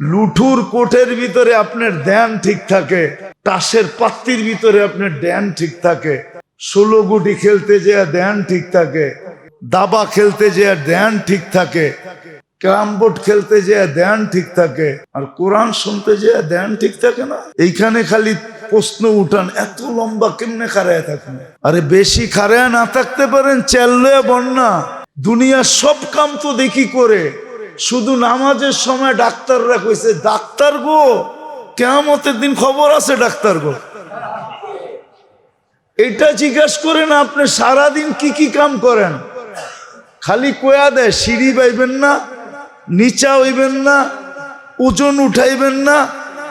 লুঠুর কোটের ভিতরে আপনার ধ্যান ঠিক থাকে, তাসের পাত্তির ভিতরে আপনার ধ্যান ঠিক থাকে, ষোলো গুটি খেলতে যে ধ্যান ঠিক থাকে, দাবা খেলতে যে ধ্যান ঠিক থাকে, ক্যারাম বোর্ড খেলতে যে ধ্যান ঠিক থাকে, আর কোরআন শুনতে যে ধ্যান ঠিক থাকে না? এইখানে খালি প্রশ্ন উঠান, এত লম্বা কেমনে খারায় থাকেন? আরে বেশি খারায় না থাকতে পারেন চেল্লে বন্যা। দুনিয়ার সব কাম তো দেখি করে। শুধু নামাজের সময় ডাক্তাররা কইছে, ডাক্তার গো কেমতের দিন খবর আছে ডাক্তার গো। এটা জিজ্ঞাসা করেন, আপনি সারাদিন কি কি কাম করেন? খালি কোয়া দেয়, সিঁড়ি পাইবেন না, নিচা হইবেন না, ওজন উঠাইবেন না,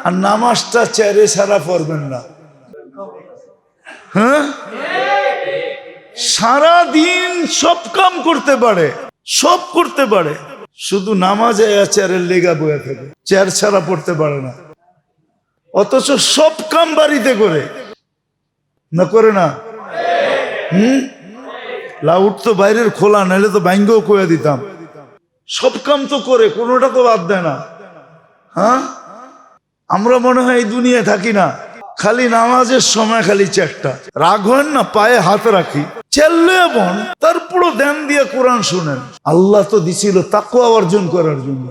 আর নামাজটা চেয়ারে সারা পড়বেন না। হ্যাঁ? সারা দিন সব কাম করতে পারে, সব করতে পারে। শুধু নামাজে চেয়ারের লেগা বয়ে থাকে চেয়ার ছাড়া পড়তে পারে না। অথচ সব কাম বাড়িতে করে। না করে না? হুম? লাউট তো বাইরের খোলা, নাহলে তো ব্যাঙ্গেও কয়ে দিতাম। সব কাম তো করে, কোনোটা তো বাদ দেয় না। হ্যাঁ? আমরা মনে হয় এই দুনিয়ায় থাকি না। খালি নামাজের সময় খালি চেকটা। রাগ হয় না, পায়ে হাত রাখি। চেল্লে বোন তারপরও ধ্যান দিয়ে কোরআন শুনেন। আল্লাহ তো দিছিল তাকুয়া অর্জন করার জন্য।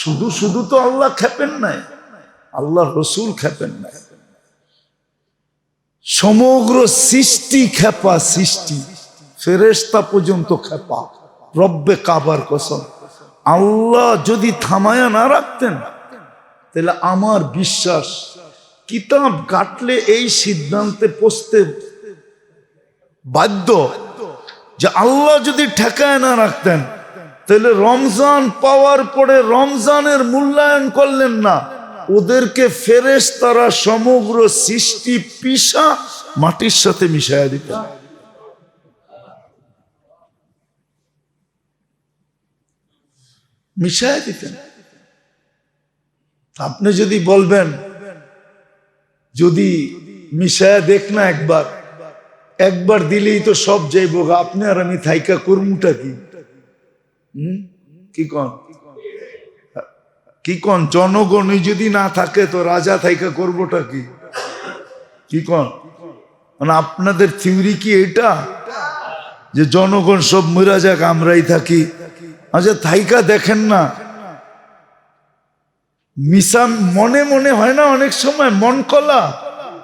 শুধু শুধু তো আল্লাহ খেপেন নাই আল্লাহ রসুল খেপেন নাই। সমগ্র সৃষ্টি খেপা সৃষ্টি ফেরেস্তা পর্যন্ত খেপা। রব্বে কাবার কসম। আল্লাহ যদি থামায়া না রাখতেন, তাহলে আমার বিশ্বাস কিতাব কাটলে এই সিদ্ধান্তে পৌঁছতে বাধ্য যে আল্লাহ যদি ঠেকায় না রাখতেন, তাহলে রমজান পাওয়ার পরে রমজানের মূল্যায়ন করলেন না। ওদেরকে ফেরেস তারা সমগ্র সৃষ্টি পিসা মাটির সাথে মিশাইয়া দিতেন মিশাইয়া দিতেন। আপনি যদি বলবেন যদি মিশায়া দেখ না একবার একবার দিলেই তো সব যাইব। আপনি আর আমি থাইকা কর্মটা কি? কি কন? কি কন? জনগণই যদি না থাকে তো রাজা থাইকা করবোটা কি? কি কন? মানে আপনাদের থিওরি কি এটা? যে জনগণ সব মরা যাক, আমরাই থাকি। আচ্ছা থাইকা দেখেন না মিশা মনে মনে হয় না অনেক সময় মন কলা?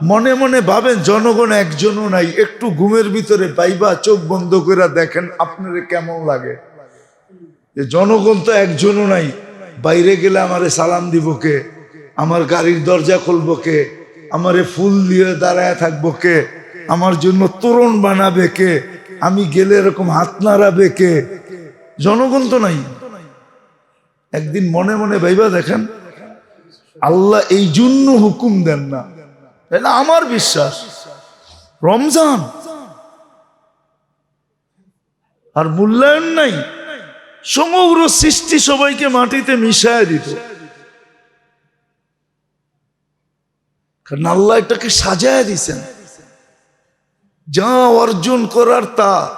মনে মনে ভাবেন, জনগণ একজনও নাই, একটু ঘুমের ভিতরে পাইবা, চোখ বন্ধ করে দেখেন আপনার কেমন লাগে। যে জনগণ তো একজনও নাই, বাইরে গেলে আমারে সালাম দিব কে? আমার গাড়ির দরজা খুলবো কে? আমারে ফুল দিয়ে দাঁড়ায় থাকব কে? আমার জন্য তোরণ বানাবে কে? আমি গেলে এরকম হাত নাড়াবে কে? জনগণ তো নাই। একদিন মনে মনে ভাইবা দেখেন আল্লাহ এই জন্য হুকুম দেন না। এটা আমার বিশ্বাস। রমজান। আর মূল্যায়ন নাই। সমগ্র সৃষ্টি সবাইকে মাটিতে মিশায় দিত। কারণ আল্লাহ এটাকে সাজায় দিছেন। যা অর্জন করার তা।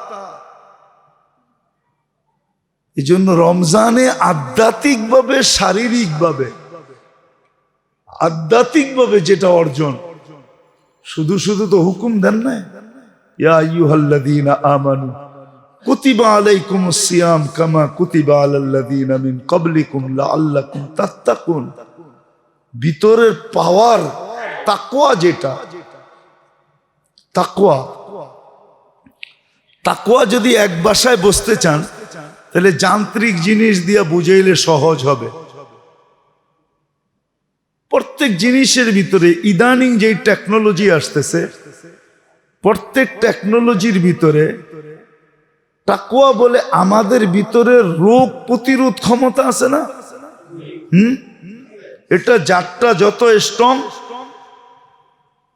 এই জন্য রমজানে আধ্যাত্মিকভাবে, শারীরিকভাবে আধ্যাত্মিকভাবে যেটা অর্জন, শুধু শুধু তো হুকুম দেন না ইয়া আমানু, কুতিবা আলাইকুমুস সিয়াম কামা কুতিবা তাত্তাকুন। ভিতরের পাওয়ার তাকওয়া যেটা, তাকওয়া তাকওয়া যদি এক বাসায় বসতে চান, তাহলে যান্ত্রিক জিনিস দিয়া বুঝাইলে সহজ হবে। প্রত্যেক জিনিসের ভিতরে ইদানিং যেই টেকনোলজি আসতেছে, প্রত্যেক টেকনোলজির ভিতরে টাকুয়া বলে আমাদের ভিতরে রোগ প্রতিরোধ ক্ষমতা আছে না? হুম? এটা যারটা যত স্ট্রং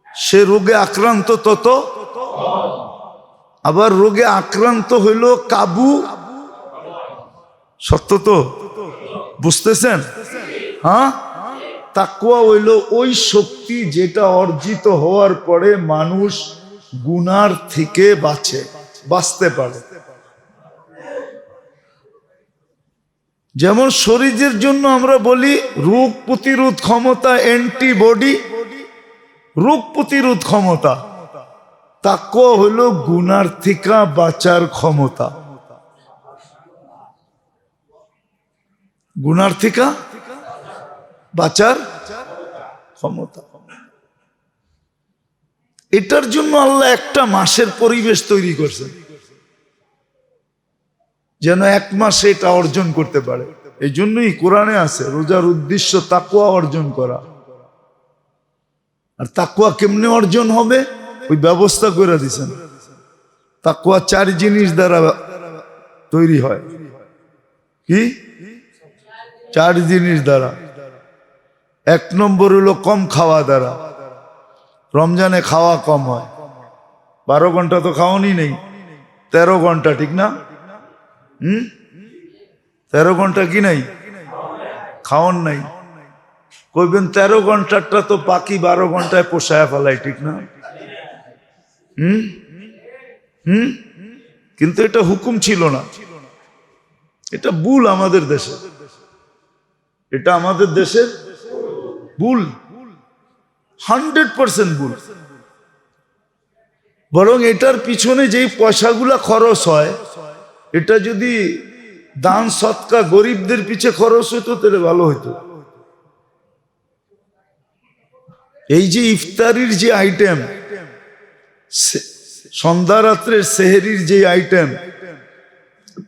সে রোগে আক্রান্ত তত আবার রোগে আক্রান্ত হইল কাবু। সত্য তো? বুঝতেছেন? হ্যাঁ? তাকুয়া হইল ওই শক্তি যেটা অর্জিত হওয়ার পরে মানুষ গুনার থেকে বাঁচে, বাঁচতে পারে। যেমন শরীরের জন্য আমরা বলি রোগ প্রতিরোধ ক্ষমতা অ্যান্টিবডি রোগ প্রতিরোধ ক্ষমতা। তাকুয়া হলো গুনার থেকে বাঁচার ক্ষমতা। গুনার থেকে বাঁচার ক্ষমতা। এটার জন্য আল্লাহ একটা মাসের পরিবেশ তৈরি করছেন। যেন এক মাসে এটা অর্জন করতে পারে। এই জন্যই কোরআনে আছে, রোজার উদ্দেশ্য তাকুয়া অর্জন করা। আর তাকুয়া কেমনে অর্জন হবে? ওই ব্যবস্থা করে দিছেন তাকুয়া চার জিনিস দ্বারা তৈরি হয়। কি? চার জিনিস দ্বারা। এক নম্বর হলো কম খাওয়া দ্বারা। রমজানে খাওয়া কম হয়। বারো ঘণ্টা তো খাওয়ানি নেই। তেরো ঘণ্টা, ঠিক না? হুম? তেরো ঘণ্টা কি নাই? খাওয়ান নাই। কইবেন তেরো ঘন্টারটা তো বাকি বারো ঘন্টায় পোষায় ফেলাই, ঠিক না? হুম? হুম? কিন্তু এটা হুকুম ছিল না। এটা ভুল আমাদের দেশে। এটা আমাদের দেশের ভুল হান্ড্রেড পার্সেন্ট ভুল বরং এটার পিছনে যেই পয়সাগুলা খরচ হয়, এটা যদি দান সৎকা গরিবদের পিছে খরচ হতো তাহলে ভালো হতো এই যে ইফতারির যে আইটেম সন্ধ্যা রাত্রের সেহেরির যে আইটেম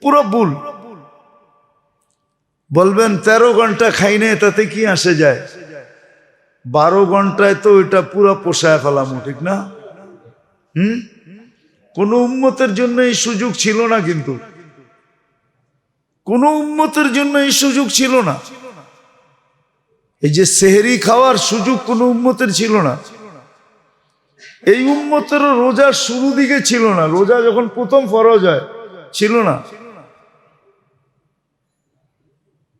পুরো ভুল বলবেন, তেরো ঘণ্টা খাই নে তাতে কি আসে যায়? বারো ঘন্টায় তো এটা পুরো পোষায় ফেলামো, ঠিক না? হুম? কোন উন্মতের জন্য এই সুযোগ ছিল না কিন্তু। কোন উন্মতের জন্য এই সুযোগ ছিল না। এই যে সেহেরি খাওয়ার সুযোগ কোন উন্মতের ছিল না। এই উন্মতের রোজার শুরু দিকে ছিল না, রোজা যখন প্রথম ফরজ হয়, ছিল না।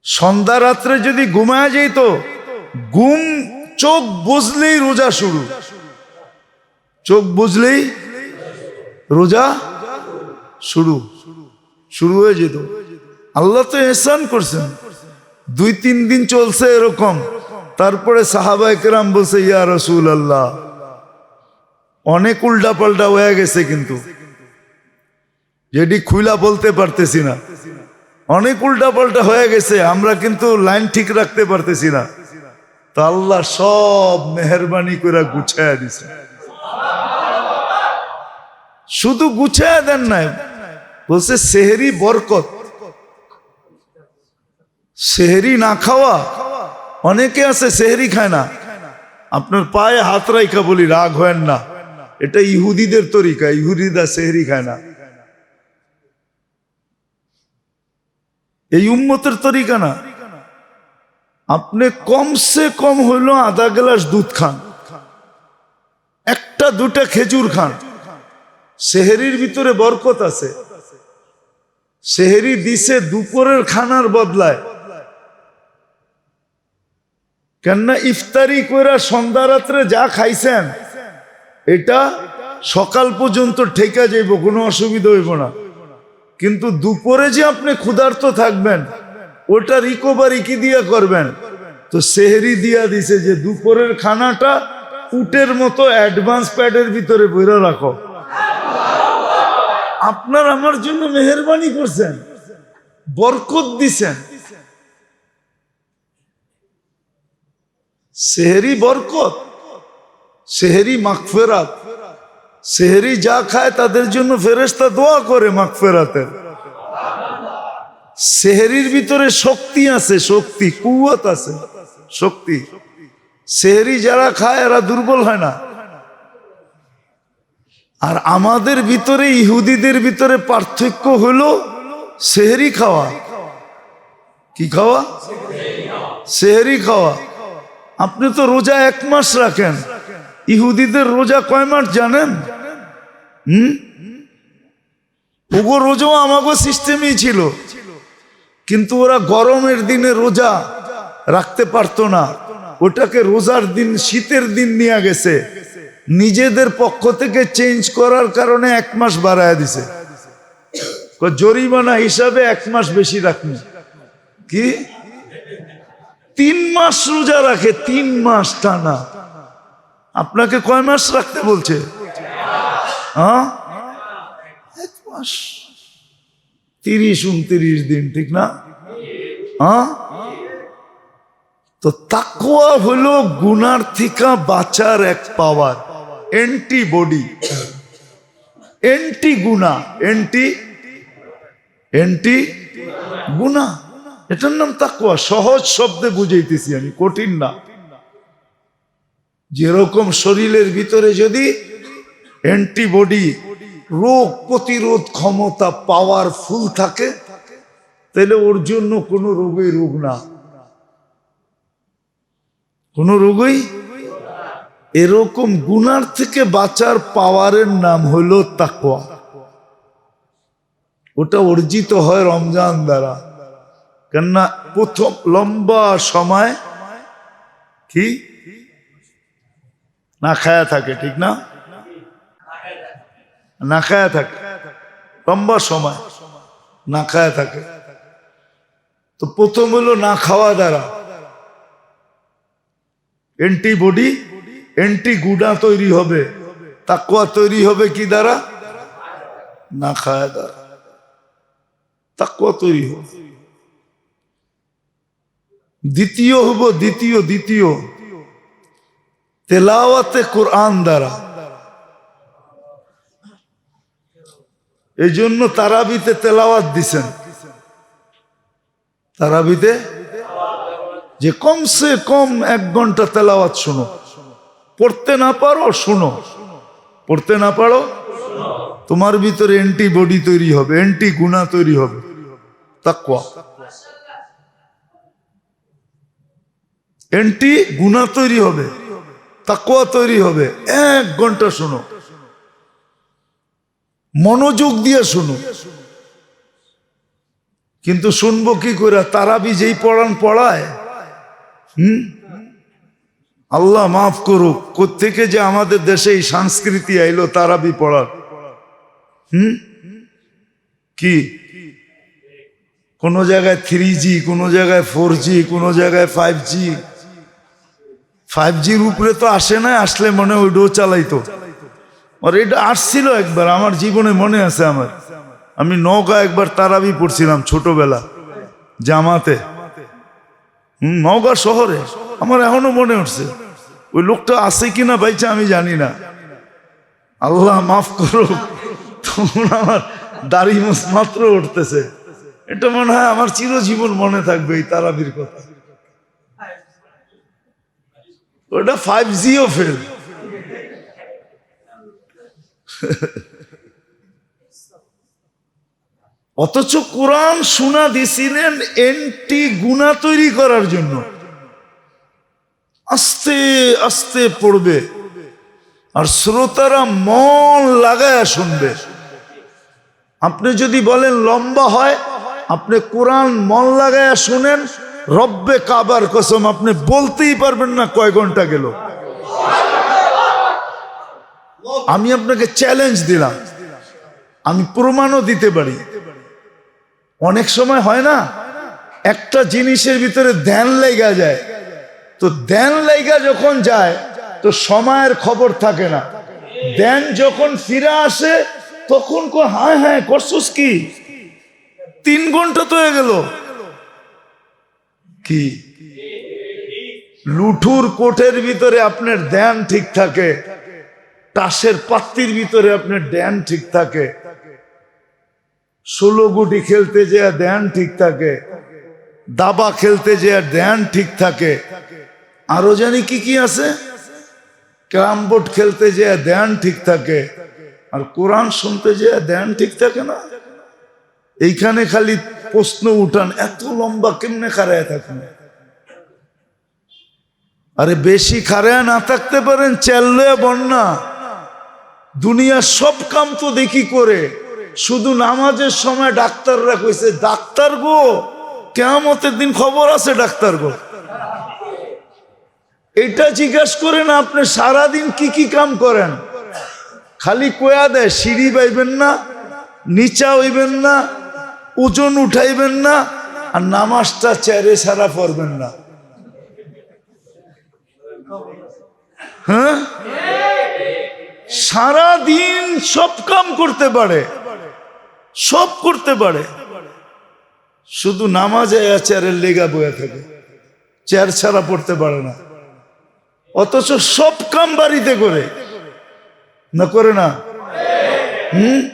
সন্ধ্যা রাত্রে যদি ঘুমায় যেত ঘুম চোখ বুঝলেই রোজা শুরু। চোখ বুঝলেই রোজা শুরু। শুরু হয়ে যেত। আল্লাহ তো এহসান করছেন। দুই, তিন দিন চলছে এরকম। তারপরে সাহাবা একরাম বলছে, ইয়া রসুল আল্লাহ অনেক উল্টা পাল্টা হয়ে গেছে কিন্তু। যেটি খুইলা বলতে পারতেছি না। অনেক উল্টা পাল্টা হয়ে গেছে। আমরা কিন্তু লাইন ঠিক রাখতে পারতেছি না। তা আল্লাহ সব মেহরবানি করে গুছাইয়া দিছে। শুধু গুছাইয়া দেন নাই, বলছে সেহেরি বরকত। সেহেরি না খাওয়া, অনেকে আছে সেহেরি খায় না। আপনার পায়ে হাত রাইখা বলি রাগ হয় না। এটা ইহুদিদের তরিকা ইহুদিদা সেহেরি খায় না। এই উম্মতের তরিকা না। আপনি কমসে কম হইল আধা গ্লাস দুধ খান। একটা, দুটা খেজুর খান। সেহেরির ভিতরে বরকত আছে। সেহেরি দিছে দুপুরের খানার বদলায়। কেননা ইফতারি কইরা সন্ধ্যা রাত্রে যা খাইছেন, এটা সকাল পর্যন্ত ঠেকা যাইব, কোনো অসুবিধা হইব না। কিন্তু দুপুরে যে আপনি ক্ষুধার্ত থাকবেন ওটা রিকভারি কি দিয়া করবেন? তো সেহরি দিয়া দিছে যে দুপুরের খানাটা উটের মতো অ্যাডভান্স প্যাডের ভিতরে বইরা রাখো। আপনার আমার জন্য মেহরবানি করছেন, বরকত দিছেন। সেহেরি বরকত, সেহেরি মাকফেরাত সেহেরি যা খায় তাদের জন্য ফেরেস্তা দোয়া করে মাকফেরাতের সেহেরির ভিতরে শক্তি আছে, শক্তি কুয়াত আছে, শক্তি। সেহেরি যারা খায়, এরা দুর্বল হয় না। আর আমাদের ভিতরে, ইহুদিদের ভিতরে পার্থক্য হলো সেহেরি খাওয়া। কি খাওয়া? সেহেরি খাওয়া। আপনি তো রোজা এক মাস রাখেন। ইহুদিদের রোজা কয় মাস জানেন? হুম? ওগো রোজাও আমাগো সিস্টেমই ছিল। কিন্তু ওরা গরমের দিনে রোজা রাখতে পারতো না। ওটাকে রোজার দিন, শীতের দিন নিয়ে গেছে। নিজেদের পক্ষ থেকে চেঞ্জ করার কারণে এক মাস বাড়ায় দিছে। জরিমানা হিসাবে এক মাস বেশি রাখনি। কি? তিন মাস রোজা রাখে, তিন মাস টানা। আপনাকে কয় মাস রাখতে বলছে? হ্যাঁ? এক মাস। তিরিশ উনত্রিশ দিন, ঠিক না? হ্যাঁ? তো তাকুয়া হলো গুনার থেকে বাঁচার এক পাওয়ার অ্যান্টিবডি এন্টি গুনা এন্টি এন্টি গুনা এটার নাম তাকুয়া সহজ শব্দে বুঝাইতেছি আমি, কঠিন না। যেরকম শরীরের ভিতরে যদি অ্যান্টিবডি রোগ প্রতিরোধ ক্ষমতা পাওয়ারফুল থাকে, তাহলে ওর জন্য কোনো রোগই রোগ না। কোনো রোগই? এরকম গুনার থেকে বাঁচার পাওয়ারের নাম হলো তাকোয়া ওটা অর্জিত হয় রমজান দ্বারা। কেননা প্রথম লম্বা সময় কি? না খায়া থাকে, ঠিক না? না খায়া থাকে। লম্বা সময় না খায়া থাকে। তো প্রথম হলো না খাওয়া দ্বারা। অ্যান্টিবডি অ্যান্টি গুডা তৈরি হবে। তাকুয়া তৈরি হবে কি দ্বারা? না খাওয়া দ্বারা। তাকুয়া তৈরি হবে। দ্বিতীয় হব, দ্বিতীয় দ্বিতীয়। তেলাওয়াতে কোরআন দ্বারা। এই জন্য তারাবিতে তেলাওয়াত দিছেন। তারাবিতে? যে কমসে কম এক ঘণ্টা তেলাওয়াত শুনো। পড়তে না পারো, শুনো। পড়তে না পারো? তোমার ভিতরে অ্যান্টিবডি তৈরি হবে অ্যান্টি গুণা তৈরি হবে। তাকুয়া অ্যান্টি গুণা তৈরি হবে তাকুয়া তৈরি হবে। এক ঘণ্টা শোনো। মনোযোগ দিয়ে শুনো। কিন্তু শুনব কি করে তারাবি যেই পড়ান পড়ায়, হুম? আল্লাহ মাফ করুক কোথেকে যে আমাদের দেশে এই সংস্কৃতি আইলো তারাবি পড়ার? হুম? কি? কোন জায়গায় থ্রি জি কোনো জায়গায় ফোর জি কোনো জায়গায় ফাইভ জি ফাইভ জির উপরে তো আসে না আসলে মনে হয় ওইটাও চালাইতো। আর এটা আসছিল একবার, আমার জীবনে মনে আছে আমার। আমি নৌকা একবার তারাবি পড়ছিলাম ছোটবেলা, জামাতে। নওগাঁ শহরে। আমার এখনও মনে উঠছে, ওই লোকটা আছে কিনা বাইচা আমি জানি না। আল্লাহ মাফ করো তখন আমার দাড়ি মাত্র উঠতেছে। এটা মনে হয় আমার চিরজীবন মনে থাকবে এই তারাবির কথা। ওটা ফাইভ জিও ফেল অথচ কোরআন শোনা দিছিলেন এন্টি গুণা তৈরি করার জন্য। আস্তে আস্তে পড়বে। আর শ্রোতারা মন লাগায় শুনবে। আপনি যদি বলেন লম্বা হয়, আপনি কোরআন মন লাগায় শুনেন, রব্বে কাবার কসম, আপনি বলতেই পারবেন না কয় ঘণ্টা গেল। আমি আপনাকে চ্যালেঞ্জ দিলাম। আমি প্রমাণও দিতে পারি। অনেক সময় হয় না, একটা জিনিসের ভিতরে ধ্যান লেগা যায়। তো ধ্যান লেগা যখন যায়, তো সময়ের খবর থাকে না। ধ্যান যখন ফিরে আসে, তখন হ্যাঁ হ্যাঁ করছস কি? তিন ঘণ্টা তো হয়ে গেল। কি? লুঠুর কোঠের ভিতরে আপনার ধ্যান ঠিক থাকে। তাসের পাত্তির ভিতরে আপনার ড্যান ঠিক থাকে। ষোলো গুটি খেলতে যে ধ্যান ঠিক থাকে। দাবা খেলতে যে ধ্যান ঠিক থাকে। আরও জানি কি কি আছে? ক্যারাম বোর্ড খেলতে যে ধ্যান ঠিক থাকে। আর কোরআন শুনতে যে ধ্যান ঠিক থাকে না? এইখানে খালি প্রশ্ন উঠান, এত লম্বা কেমনে খারায় থাকেন? আরে বেশি খারায় না থাকতে পারেন, চেল্লে বন্যা। দুনিয়ার সব কাম তো দেখি করে। শুধু নামাজের সময় ডাক্তাররা কইছে, ডাক্তার গো কেমতের দিন খবর আছে ডাক্তার গো। এটা জিজ্ঞাসা করেন, আপনি সারাদিন কি কি কাম করেন? খালি কোয়া দেয়, সিঁড়ি পাইবেন না, নিচা হইবেন না, ওজন উঠাইবেন না, আর নামাজটা চেয়ারে সারা পড়বেন না। হ্যাঁ? সারা দিন সব কাম করতে পারে। সব করতে পারে। শুধু নামাজে চেয়ারের লেগা বয়ে থাকে। চেয়ার ছাড়া পড়তে পারে না। অথচ সব কাম বাড়িতে করে। না করে না? হুম?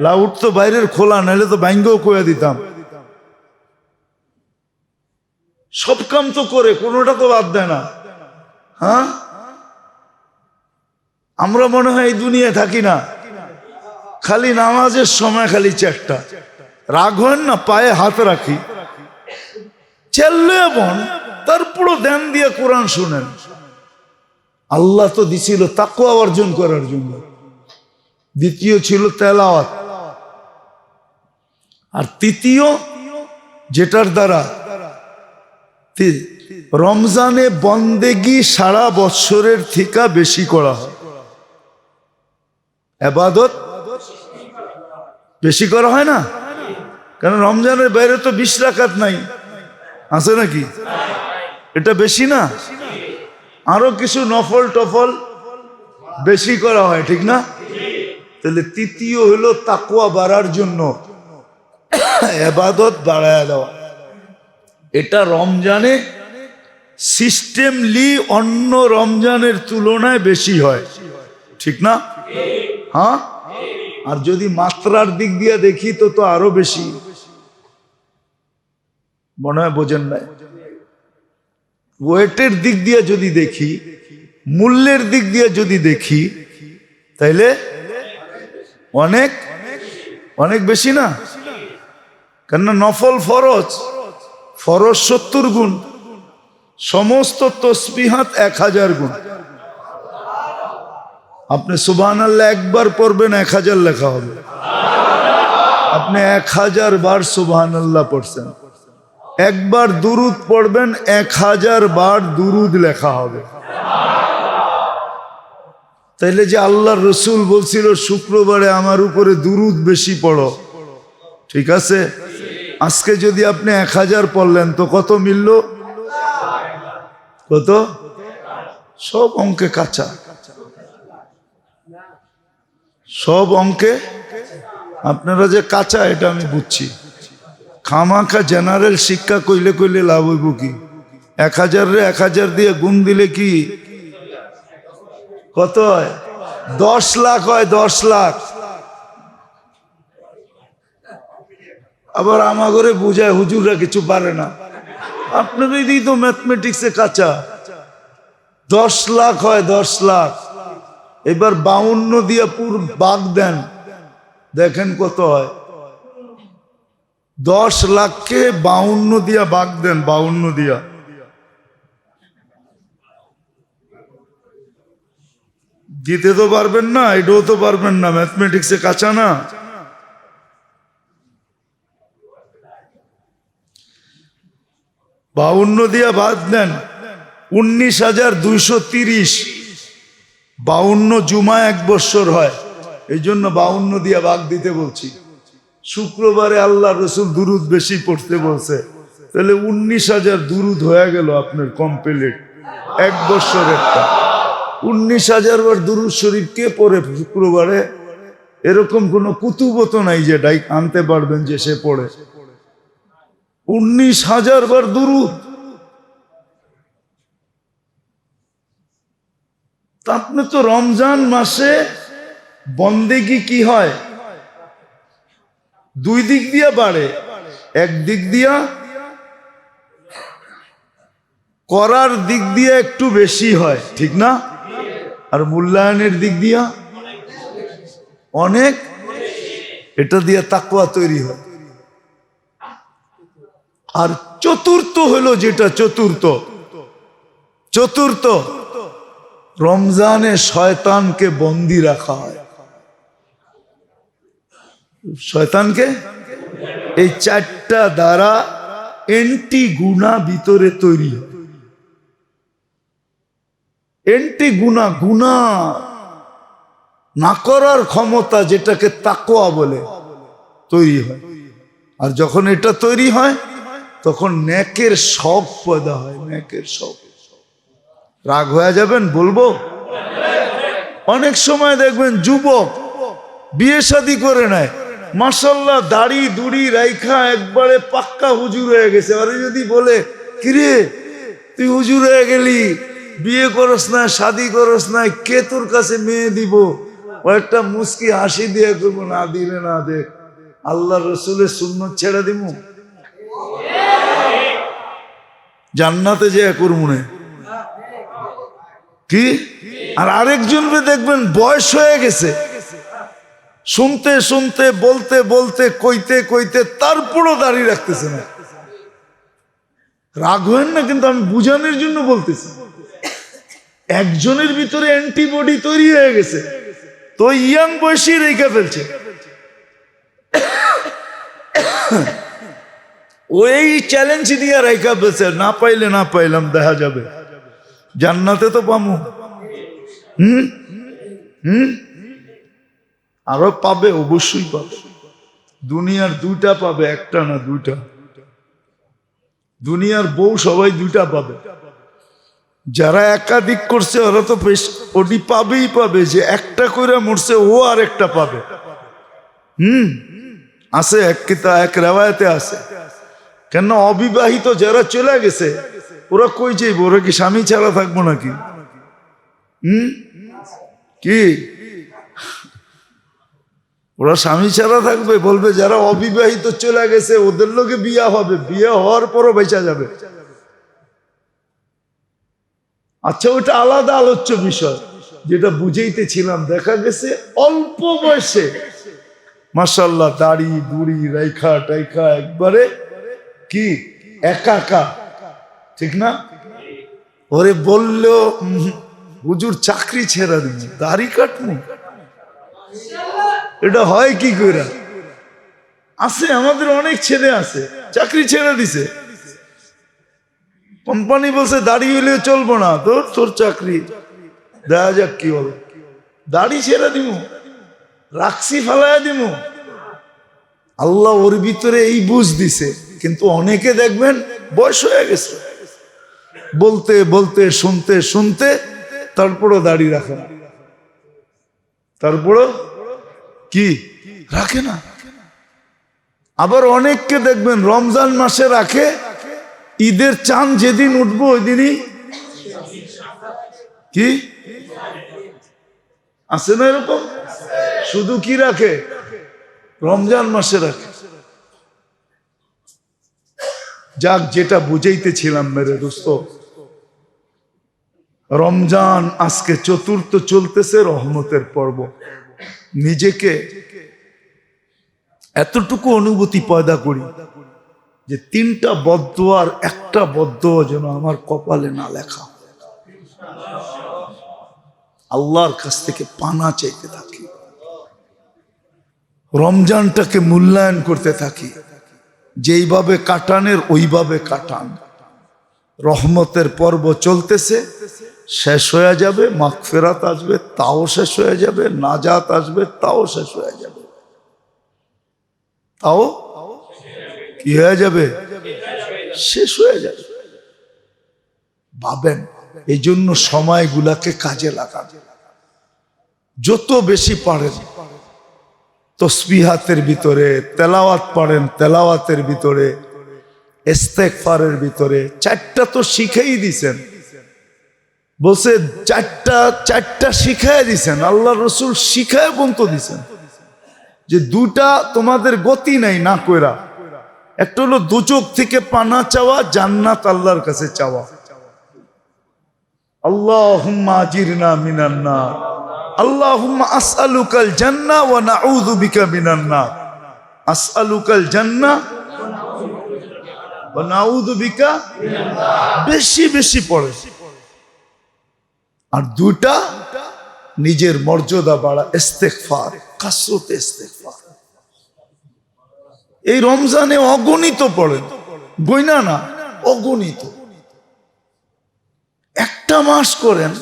লাউট তো বাইরের খোলা, নাহলে তো ব্যাঙ্গেও কয়ে দিতাম। সব কাম তো করে, কোনোটা তো বাদ দেয় না। হ্যাঁ? আমরা মনে হয় এই দুনিয়ায় থাকি না। খালি নামাজের সময় খালি চেকটা রাগ হয় না, পায়ে হাত রাখি। চেল্লে বোন তারপরও ধ্যান দিয়ে কোরআন শুনেন। আল্লাহ তো দিছিল তাকুয়া অর্জন করার জন্য। দ্বিতীয় ছিল তেলাওয়াত। আর তৃতীয়, যেটার দ্বারা রমজানে বন্দেগি সারা বৎসরের থিকা বেশি করা হয়। এবাদত বেশি করা হয় না? কারণ রমজানের বাইরে তো বিশ রাকাত নাই। আছে নাকি? এটা বেশি না? আরও কিছু নফল টফল বেশি করা হয়, ঠিক না? তাহলে তৃতীয় হলো তাকুয়া বাড়ার জন্য। এবাদত বাড়ায় দেওয়া। এটা রমজানে সিস্টেমলি অন্য রমজানের তুলনায় বেশি হয়, ঠিক না? হ্যাঁ? আর যদি মাত্রার দিক দিয়ে দেখি তো তো আরও বেশি। মনে হয় বোঝেন নাই? ওয়েটের দিক দিয়ে যদি দেখি, মূল্যের দিক দিয়ে যদি দেখি, তাইলে অনেক অনেক বেশি না? কেননা নফল ফরজ ফরজ সত্তর গুণ, সমস্ত তসবিহাত এক হাজার গুণ। আপনি সুবান আল্লাহ একবার পড়বেন, এক হাজার লেখা হবে। আপনি এক হাজার বার সুবাহান আল্লাহ পড়ছেন। একবার দুরুদ পড়বেন, এক হাজার বার দুরুদ লেখা হবে। তাইলে যে আল্লাহর রসুল বলছিল, শুক্রবারে আমার উপরে দুরুদ বেশি পড়ো। ঠিক আছে? আজকে যদি আপনি এক হাজার পড়লেন, তো কত মিলল? কত? সব অঙ্কে কাঁচা। সব অঙ্কে আপনারা যে কাঁচা, এটা আমি বুঝছি। খামাখা জেনারেল শিক্ষা কইলে কইলে লাভ হইব কি? এক হাজার রে এক হাজার দিয়ে গুণ দিলে কি? কত হয়? দশ লাখ হয়, দশ লাখ। আবার আমাগরে বুঝায়, হুজুররা কিছু পারে না। আপনারই দিই তো ম্যাথমেটিক্সে কাঁচা। দশ লাখ হয়, দশ লাখ। এবার বাউন্ন দিয়ে পুর বাঘ দেন। দেখেন কত হয়। দশ লাখকে বাউন্ন দিয়া বাঘ দেন, বাউন্ন দিয়া। দিতে তো পারবেন না এটাও তো পারবেন না, ম্যাথমেটিক্সে কাঁচা না। বাউন্ন দিয়া বাদ দেন, উনিশ হাজার দুইশো তিরিশ। বাউন্ন জুমা এক বৎসর হয়। এই জন্য বাউন্ন দিয়ে বাঘ দিতে বলছি। শুক্রবারে আল্লাহ রসুল দুরুদ বেশি পড়তে বলছে। তাহলে উনিশ হাজার দুরুদ হয়ে গেল আপনার কমপ্লিট এক বছর একটা উনিশ হাজার বার দুরুদ শরীফ কে পড়ে শুক্রবারে? এরকম কোনো কুতুবত নাই যে ডাইক আনতে পারবেন যে সে পড়ে। উনিশ হাজার বার দুরুদ। তা আপনি তো রমজান মাসে বন্দেগি কি হয়? দুই দিক দিয়া বাড়ে, এক দিক দিয়া করার দিক দিয়া একটু বেশি হয়, ঠিক না? আর মূল্যায়নের দিক দিয়া অনেক, এটা দিয়া তাকুয়া তৈরি হয়। আর চতুর্থ হলো যেটা চতুর্থ চতুর্থ রমজানে শয়তানকে বন্দি রাখা হয়। শয়তানকে? এই চারটা দ্বারা এন্টি গুণা ভিতরে তৈরি এন্টি গুণা গুণা না করার ক্ষমতা যেটাকে তাকোয়া বলে, তৈরি হয়। আর যখন এটা তৈরি হয়, তখন ন্যাকের শখ পয়দা হয়, ন্যাকের শখ। রাগ হয়ে যাবেন, বলব? অনেক সময় দেখবেন যুবক বিয়ে শাদি করে নেয়। মাসাল্লাহ দাড়ি, দুড়ি, রাইখা একবারে পাক্কা হুজুর হয়ে গেছে। আরে যদি বলে, কিরে, তুই হুজুর হয়ে গেলি? বিয়ে করস না, শাদি করস না, কে তোর কাছে মেয়ে দিব? ও একটা মুস্কি হাসি দিয়ে করব না, দিলে না দেখ আল্লাহ রসুলের সুন্নত ছেড়ে দিব জান্নাতে যে করমুনে কি? আর আরেকজনকে দেখবেন বয়স হয়ে গেছে। শুনতে শুনতে, বলতে বলতে, কইতে কইতে তারপরও দাঁড়িয়ে রাখতেছে না। রাগ হয়েন না, কিন্তু আমি বুঝানোর জন্য বলতেছি। একজনের ভিতরে অ্যান্টিবডি তৈরি হয়ে গেছে। তো ইয়াং বয়সী রেখে ফেলছে। ওই চ্যালেঞ্জ দিয়ে রেখা ফেলছে। না পাইলে না পাইলাম, দেখা যাবে। জান্নাতে তো পামু। হুম? হুম? আরও পাবে, অবশ্যই পাবে। দুনিয়ার দুইটা পাবে, একটা না দুইটা। দুনিয়ার বউ সবাই দুইটা পাবে। যারা একাধিক করছে, ওরা তো বেশ ওটি পাবেই পাবে যে একটা করে মরছে, ও আর একটা পাবে। হুম? আছে এক কিতা, এক রেওয়ায়তে আছে। কেন অবিবাহিত যারা চলে গেছে ওরা কই যাইব? ওরা কি স্বামী ছাড়া থাকব নাকি? হুম? কি? ওরা স্বামী ছাড়া থাকবে? বলবে, যারা অবিবাহিত চলে গেছে, ওদের লোকে বিয়া হবে। বিয়ে হওয়ার পরও বেঁচা যাবে। আচ্ছা ওটা আলাদা আলোচ্য বিষয়। যেটা বুঝেইতেছিলাম, দেখা গেছে অল্প বয়সে। মাসাল্লাহ দাড়ি, বুড়ি, রাইখা, টাইখা, একবারে কি? একাকা ঠিক না? ওরে বলল, হুজুর চাকরি ছেড়া দিন, দাড়ি কাটনি এটা হয় কি করে আছে, আমাদের অনেক ছেলে আছে, চাকরি ছেড়ে দিছে। কোম্পানি বলছে, দাড়ি হইলে চলবো না, তোর তোর চাকরি। দেখা যাক কি হবে। দাড়ি ছেড়ে দিব রাখছি ফেলাইয়া দিব আল্লাহ ওর ভিতরে এই বুঝ দিছে, কিন্তু অনেকে দেখবেন বয়স হয়ে গেছে। বলতে বলতে, শুনতে শুনতে তারপরও দাড়ি রাখে না। তারপরও কি? রাখে না। আবার অনেককে দেখবেন রমজান মাসে রাখে, ঈদের চান যেদিন উঠবো ওই দিনই। কি? আছে না এরকম? শুধু কি রাখে? রমজান মাসে রাখে। যাক, যেটা বুঝাইতেছিলাম মেরে দোস্ত রমজান আজকে চতুর্থ চলতেছে, রহমতের পর্ব। নিজেকে এতটুকু অনুভূতি পয়দা করি যে তিনটা বদ্ধ আর একটা বদ্ধ যেন আমার কপালে না লেখা। আল্লাহর কাছ থেকে পানা চাইতে থাকি। রমজানটাকে মূল্যায়ন করতে থাকি। যেইভাবে কাটানের, ওইভাবে কাটান। রহমতের পর্ব চলতেছে। শেষ হয়ে যাবে, মাগফেরাত আসবে, তাও শেষ হয়ে যাবে, নাজাত আসবে, তাও শেষ হয়ে যাবে। তাও কি হয়ে যাবে? শেষ হয়ে যাবে। ভাবেন এই জন্য সময়গুলাকে কাজে লাগান। যত বেশি পারেন, তসবিহাতের ভিতরে, তেলাওয়াত পারেন তেলাওয়াতের ভিতরে এস্তেকফারের ভিতরে, চারটা তো শিখেই দিছেন। বলছে, চারটা চারটা শিখাই দিছেন আল্লাহ রসুল শিখায় পর্যন্ত দিছেন। যে দুটা তোমাদের গতি নাই না কইরা। একটা হলো দুচোখ থেকে পানা চাওয়া, জান্নাত আল্লাহর কাছে চাওয়া। বেশি বেশি পড়ে। আর দুটা নিজের মর্যাদা বাড়া, ইস্তেগফার, কাসরত ইস্তেগফার। এই রমজানে অগণিত পড়েন গইনা না, অগণিত। একটা মাস করেন,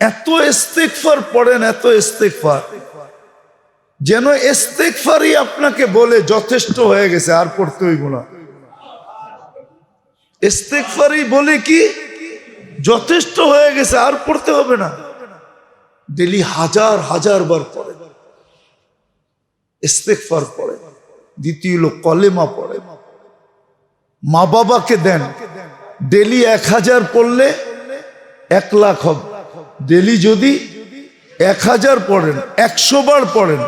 এত ইস্তেকফার পড়েন, এত ইস্তেকফার যেন ইস্তেকফারই আপনাকে বলে, যথেষ্ট হয়ে গেছে, আর পড়তে হইব না। ইস্তেকফারি বলে কি? যথেষ্ট হয়ে গেছে, আর পড়তে হবে না। ডেলি হাজার হাজার বার পড়ে। ইস্তেকফার পড়ে, দ্বিতীয় লোক কলেমা পড়ে। মা বাবাকে দেন। ডেলি এক হাজার পড়লে এক লাখ হবে। ডেলি যদি এক হাজার পড়েন, একশো বার পড়েন,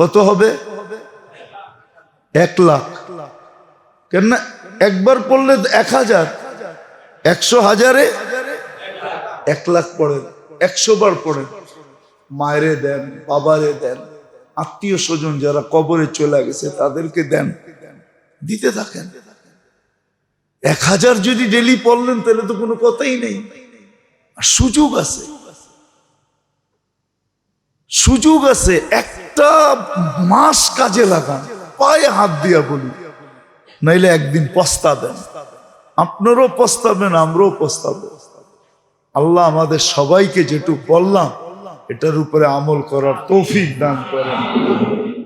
কত হবে? এক লাখ। কেন একবার পড়লে এক হাজার একশো হাজারে এক লাখ পড়েন, একশো বার পড়েন। মায়েরে দেন, বাবারে দেন, আত্মীয় স্বজন যারা কবরে চলে গেছে তাদেরকে দেন, দিতে থাকেন। এক হাজার যদি ডেলি পড়লেন তাহলে তো কোনো কথাই নেই। আর সুযোগ আছে। সুযোগ আছে, একটা মাস কাজে লাগান, পায়ে হাত দিয়া বলি নাইলে একদিন পস্তাবেন আপনারও পস্তাবেন আমরাও পস্তাব আল্লাহ আমাদের সবাইকে যেটুক বললাম, এটার উপরে আমল করার তৌফিক দান করেন।